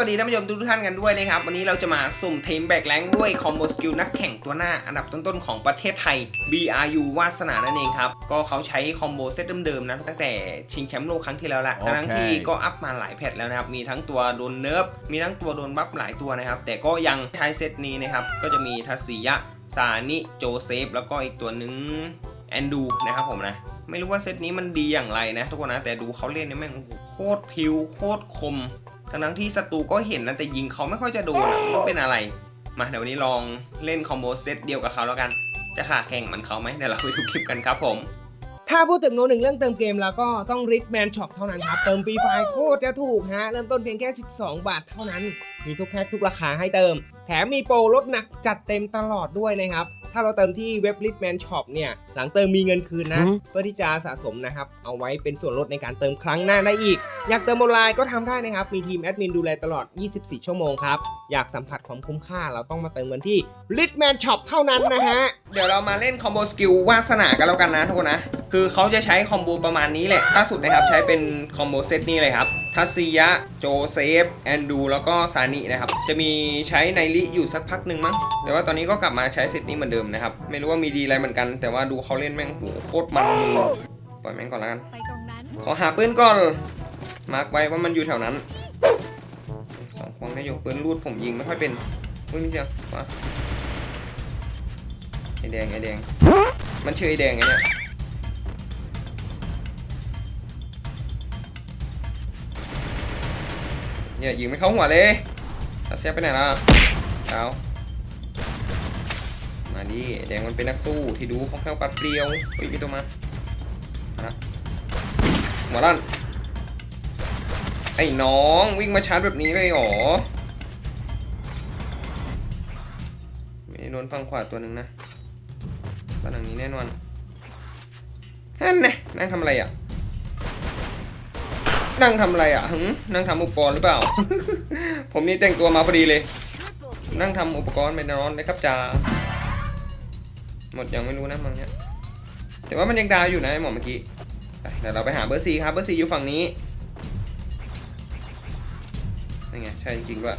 สวัสดีท่านผู้ชมทุกท่านกันด้วยนะครับ วันนี้เราจะมาสุ่มทีมแบกแรงด้วยคอมโบสกิลนักแข่งตัวหน้าอันดับต้นๆ ของประเทศไทย BRU วาสนานั่นเองครับ ก็เขาใช้คอมโบเซตเดิมๆนะตั้งแต่ชิงแชมป์โลกครั้งที่แล้วแหละโอเคทั้งที่ก็อัพมาหลายแพทแล้วนะครับ มีทั้งตัวโดนเนิร์ฟมีทั้งตัวโดนบัฟหลายตัวนะครับ แต่ก็ยังใช้เซตนี้นะครับก็จะมีทัศสียะซานิโจเซฟแล้วก็อีกตัวหนึงแอนดูนะครับผมนะ ไม่รู้ว่าเซตนี้มันดีอย่างไรนะทุกคนนะแต่ดูเขาเล่นเนี่ยแม่งโอ้โหโคตรพิวโคตรคม ทั้งทั้งที่ศัตรูก็เห็นนะแต่ยิงเขาไม่ค่อยจะโดนอะไม่เป็นอะไร มาเดี๋ยววันนี้ลองเล่นคอมโบเซตเดียวกับเขาแล้วกัน จะขาแข่งเหมือนเขาไหมเดี๋ยวเราไปดูคลิปกันครับผมถ้าพูดถึงโนหนึ่งเรื่องเติมเกมแล้วก็ต้องริ c แมนช็อปเท่านั้นครับ เติมฟรีไฟโคตรจะถูกฮะ เริ่มต้นเพียงแค่ 12 บาทเท่านั้น มีทุกแพ็คทุกราคาให้เติม แถมมีโปรลดหนักจัดเต็มตลอดด้วยนะครับ ถ้าเราเติมที่เว็บ r i c แมนช็อปเนี่ย หลังเติมมีเงินคืนนะอืมเพื่อที่จะสะสมนะครับ เอาไว้เป็นส่วนลดในการเติมครั้งหน้าได้อีก อยากเติมออนไลน์ก็ทำได้นะครับ มีทีมแอดมินดูแลตลอด 24 ชั่วโมงครับ อยากสัมผัสความคุ้มค่าเราต้องมาเติมกันที่ r i c แมนช็อปเท่านั้นนะฮะ เดี๋ยวเรามาเล่นคอมโบสกิลวาสนากันแล้วกันนะทุกคนนะ คือเขาจะใช้คอมโบประมาณนี้แหละ ล่าสุดนะครับใช้เป็นคอมโบเซตนี้เลยครับทัศยะ โจเซฟ แอนดู แล้วก็ซานินะครับ จะมีใช้ไนริอยู่สักพักหนึ่งมั้ง แต่ว่าตอนนี้ก็กลับมาใช้เซตนี้เหมือนเดิมนะครับ ไม่รู้ว่ามีดีอะไรเหมือนกัน แต่ว่าดูเขาเล่นแม่งโหโคตรมันมือปล่อยแม่งก่อนแล้วกัน ขอหาปืนก่อน มาร์กไว้ว่ามันอยู่แถวนั้นสองควงได้ยกปืนรูดผมยิงไม่ค่อยเป็นอุ้ยมีเสียงมาไอแดงไอแดง มันชื่อไอแดงไงเนี่ย เนี่ยยิงไม่เข้าหัวเลยตัดเสียไปไหนล่ะเอามาดิแดงมันเป็นนักสู้ที่ดูค่อนข้างปัดเปรียวเฮ้ยมีตัวมามาละหมอลั่นไอ้น้องวิ่งมาชาร์จแบบนี้เลยหรอไม่โดนฝั่งขวาตัวหนึ่งนะบ้านหลังนี้แน่นอนนั่นไงนั่งทำอะไรอะ นั่งทำอะไรอะหึนั่งทำอุปกรณ์หรือเปล่า ผมนี่แต่งตัวมาพอดีเลย นั่งทำอุปกรณ์ไปนอนเลยครับจ่าหมดยังไม่รู้นะมังเนี้ยแต่ว่ามันยังดาวอยู่นะไอ้หมอเมื่อกี้ไปเดี๋ยวเราไปหาเบอร์ซีครับเบอร์ซีอยู่ฝั่งนี้นี่ไงใช่จริงๆด้วย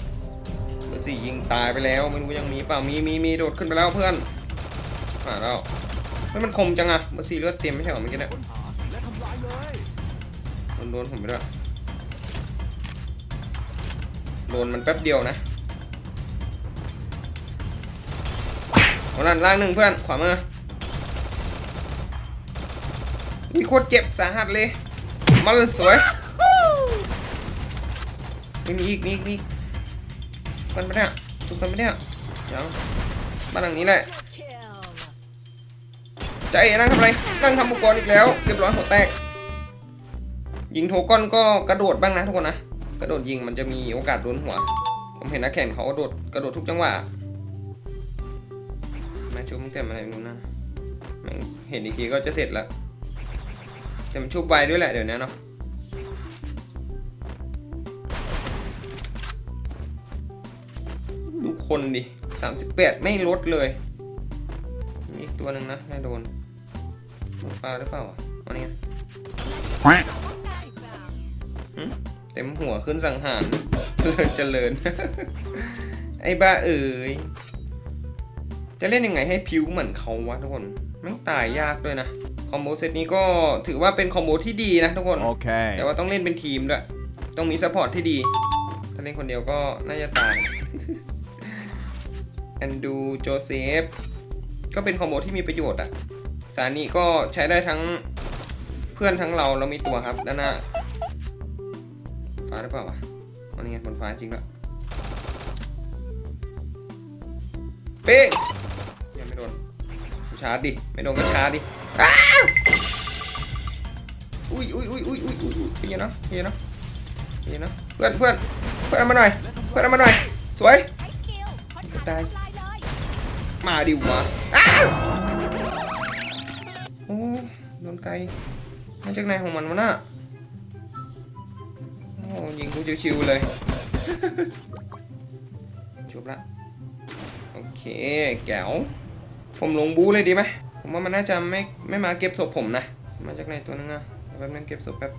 เบอร์ซียิงตายไปแล้วไม่รู้ยังมีเปล่ามีมีมีโดดขึ้นไปแล้วเพื่อนมาแล้วเฮ้ยมันคมจังอะเบอร์ซีเลือดเต็มไม่ใช่เหรอเมื่อกี้เนี่ย โดนผมไปด้วยโดนมันแป๊บเดียวนะเอาล่างล่างหนึ่งเพื่อน ขวามือมีโคตรเจ็บสาหัสเลย มันสวยมีอีกมีอีกมีกันไปเนี่ยทุกคนไปเนี่ยเดี๋ยวบ้านหลังนี้แหละใจเอ๋นั่งทำอะไร นั่งทำอุปกรณ์อีกแล้ว เรียบร้อยหัวแตก ยิงโทก้อนก็กระโดดบ้างนะทุกคนนะ กระโดดยิงมันจะมีโอกาสโดนหัว ผมเห็นนักแข่งเขากระโดดกระโดดทุกจังหวะแม่ชุบมันเต็มอะไรไม่รู้นะแม่งเห็นอีกทีก็จะเสร็จล้วแต่มันชุบไวด้วยแหละเดี๋ยวนี้เนาะดูคนดิสามสิบแปดไม่ลดเลยมีตัวหนึ่งนะน่าโดนโดนปลาหรือเปล่าอาเนี่ยหึ เต็มหัวขึ้นสังหารเจริญเจริญ ไอ้บ้าเอ๋ยจะเล่นยังไงให้พิวเหมือนเขาวะทุกคนแม่งตายยากด้วยนะ คอมโบเซตนี้ก็ถือว่าเป็นคอมโบที่ดีนะทุกคน Okay. แต่ว่าต้องเล่นเป็นทีมด้วย ต้องมีซัพพอร์ตที่ดี ถ้าเล่นคนเดียวก็น่าจะตาย แอนดูโจเซฟ ก็เป็นคอมโบที่มีประโยชน์อะสานีก็ใช้ได้ทั้งเพื่อนทั้งเราเรามีตัวครับด้านหน้า ฟ้าหรือเปล่าวะอันนี้ไงบนฟ้าจริงละเป๊กยังไม่โดนชาร์จดิ ไม่โดนก็ชาร์จดิอุ้ยอุ้ยอุ้ยอุ้ยอุ้ยอุ้ยอุ้ยเฮียนะเฮียนะเฮียนะเพื่อนเพื่อนเพื่อนมาหน่อย เพื่อนมาหน่อย สวยตายมาดิวะโอ้โดนไกลมาจากไหนของมันวะน่ะ ยิงกูชิวๆเลยจบละโอเคแก้วผมลงบูเลยดีไหมผมว่ามันน่าจะไม่ไม่มาเก็บศพผมนะ มาจากไหนตัวนึงอะแป๊บนึงเก็บศพแป๊บ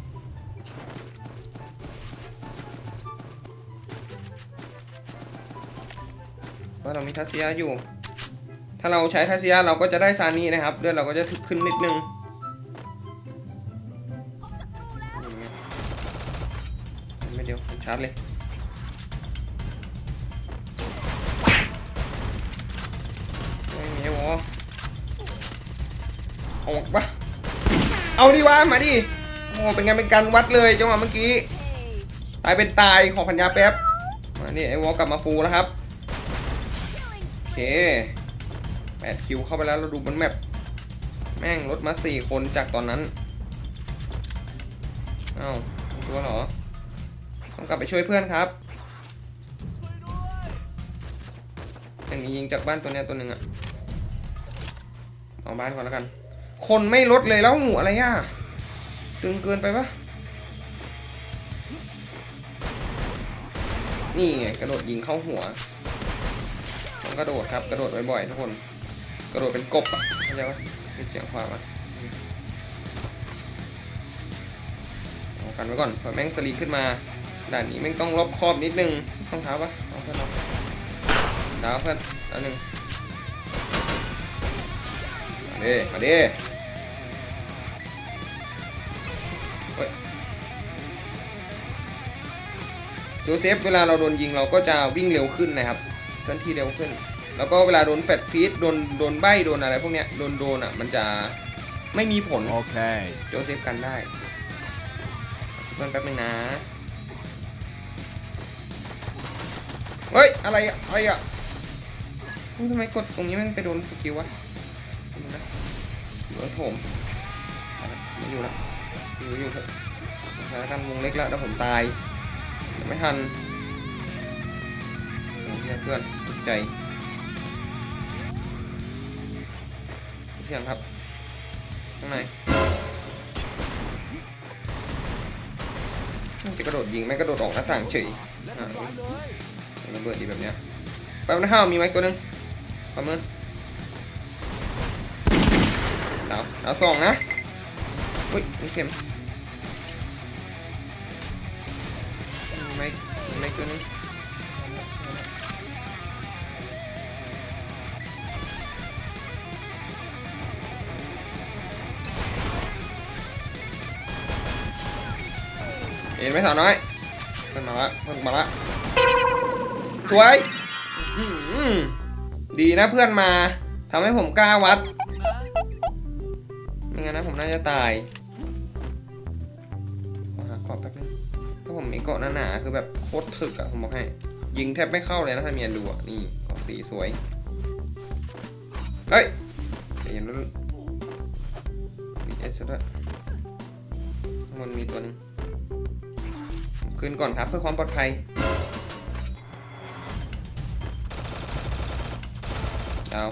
ว่าเรามีทัศยะอยู่ ถ้าเราใช้ทัศยะเราก็จะได้ซานีนะครับเลือดเราก็จะถึกขึ้นนิดนึงาร์จเลยไม่มีไอ้วอออกปะเอาดิวะมาดิโอ้เป็นไงเป็นการวัดเลยจังหวะเมื่อกี้ตายเป็นตายของพัญญาแป๊บมานี่ไอ้วอกลับมาฟูแล้วครับโอเค8คิวเข้าไปแล้วเราดูบนแมปแม่งลดมา4คนจากตอนนั้น เอ้าตัวเหรอ้องกลับไปช่วยเพื่อนครับยังมียิงจากบ้านตัวเนี้ยตัวหนึ่งอะเอาบ้านก่อนแล้วกัน คนไม่ลดเลยแล้วหมูอะไรอะตึงเกินไปปะนี่ไงกระโดดยิงเข้าหัวต้องกระโดดครับกระโดดบ่อยๆทุกคน กระโดดเป็นกบอะเข้าใจปะมีเสียงขวามอากันไว้ก่อนพอแม่งสลีขึ้นมา ด่านนี้แม่งต้องรอบคอบนิดนึงรองเท้าปะเอาเพื่อนเอาดาวเพื่อนอันหนึ่งมาดิมาดิเฮ้ยโจเซฟเวลาเราโดนยิงเราก็จะวิ่งเร็วขึ้นนะครับเคลื่อนที่เร็วขึ้น แล้วก็เวลาโดนแฟดฟีดโดนโดนใบโดนอะไรพวกเนี้ยโดนโดนอะมันจะไม่มีผล Okay. โจเซฟกันได้เพื่อนแป๊บนึงนะ เฮ้ย อะไรอะอะไรอะทำไมกดตรงนี้มันไปโดนสกิลวะดูนะอยู่แล้วโถมไม่อยู่ละอยู่อยู่เถอะสถานการณ์วงเล็กแล้วแล้วผมตายไม่ทันโอ้ยเพื่อนตกใจเที่ยงครับข้างในจะกระโดดยิงไม่กระโดดออกหน้าต่างเฉยอะ ระเบิดดีแบบเนี้ยแป๊บนะฮะมีไหมตัวหนึงประเมินดาวดาวสองนะอุ้ยมีเข็มไม้มีไม้ตัวนึงเห็นไหมสาวน้อยเพิ่นมาละเพิ่นมาละ สวยดีนะเพื่อนมาทำให้ผมกล้าวัดไม่งั้นนะผมน่าจะตายขอหาเกาะแป๊บนึงถ้าผมมีเกาะหนาๆคือแบบโคตรถึกอะผมบอกให้ ยิงแทบไม่เข้าเลยนะถ้าเมียนดูอะนี่เกาะสีสวยเฮ้ยเย็นรุ่นมีเอสด้วยข้างบนมีตัวหนึงคืนก่อนครับเพื่อความปลอดภัย ดาว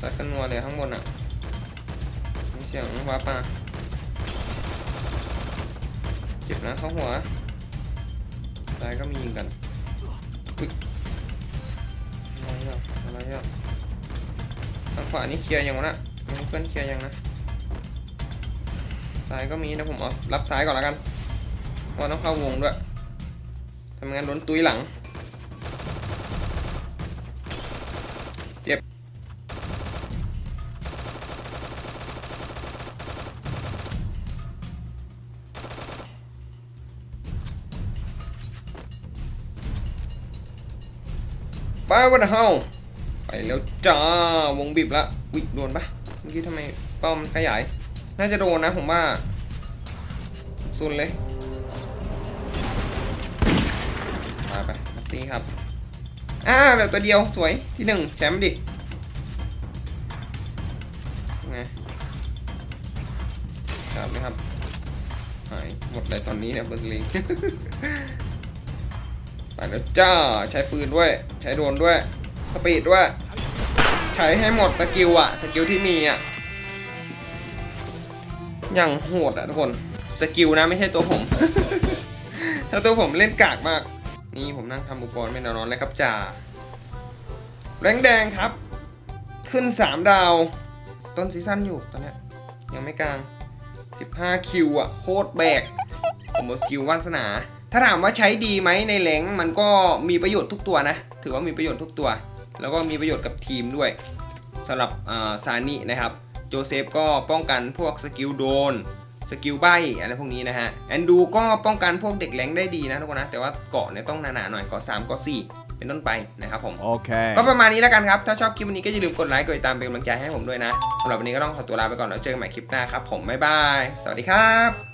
ซัดกันนัวเลยข้างบนอะมีเสียงว้าป่าเจ็บนะเข้าหัวซ้ายก็มียิงกันอุ๊ยอะไรอะอะไรอะทางขวานี่เคลียร์ยังวะนะยังเพื่อนเคลียร์ยังนะซ้ายก็มีนะผมเอารับซ้ายก่อนแล้วกันเพราต้องเข้าวงด้วย ทำงานโดนตุยหลัง เจ็บ ไปวันเฮาไปแล้วจ้า วงบีบละวิโดนปะเมื่อกี้ทำไมป้ามันขยาย น่าจะโดนนะผมว่าซุนเลย มาไปตีครับอ่าแบบตัวเดียวสวยที่หนึ่งแชมป์ดิไงครับไหมครับหายหมดเลยตอนนี้เนี่ยเบิร์กลิงไปแล้วจ้าใช้ปืนด้วย ใช้โดนด้วยสปีดด้วย ใช้ให้หมดสกิลอะสกิลที่มีอะอย่างโหดอะทุกคนสกิลนะไม่ใช่ตัวผม ถ้าตัวผมเล่นกากมาก นี่ผมนั่งทำอุปกรณ์ไม่นอนเลยครับจ่าแรงแดงครับ ขึ้น 3 ดาว ต้นซีซั่นอยู่ตอนนี้ยังไม่กลาง 15 คิวอะ โคตรแบกผมเอาสกิลวาสนา ถ้าถามว่าใช้ดีไหมในแหลงมันก็มีประโยชน์ทุกตัวนะ ถือว่ามีประโยชน์ทุกตัว แล้วก็มีประโยชน์กับทีมด้วยสำหรับซานินะครับ โจเซฟก็ป้องกันพวกสกิลโดน สกิลใบอะไรพวกนี้นะฮะแอนดูก็ป้องกันพวกเด็กแรงได้ดีนะทุกคนนะ แต่ว่าเกาะเนี่ยต้องหนาๆหน่อยเกาะ3เกาะ4เป็นต้นไปนะครับผม Okay. ก็ประมาณนี้แล้วกันครับ ถ้าชอบคลิปวันนี้ก็อย่าลืมกดไลค์กดติดตามเป็นกำลังใจให้ผมด้วยนะสำหรับวันนี้ก็ต้องขอตัวลาไปก่อนแล้วเจอกันใหม่คลิปหน้าครับผมบ๊ายบายสวัสดีครับ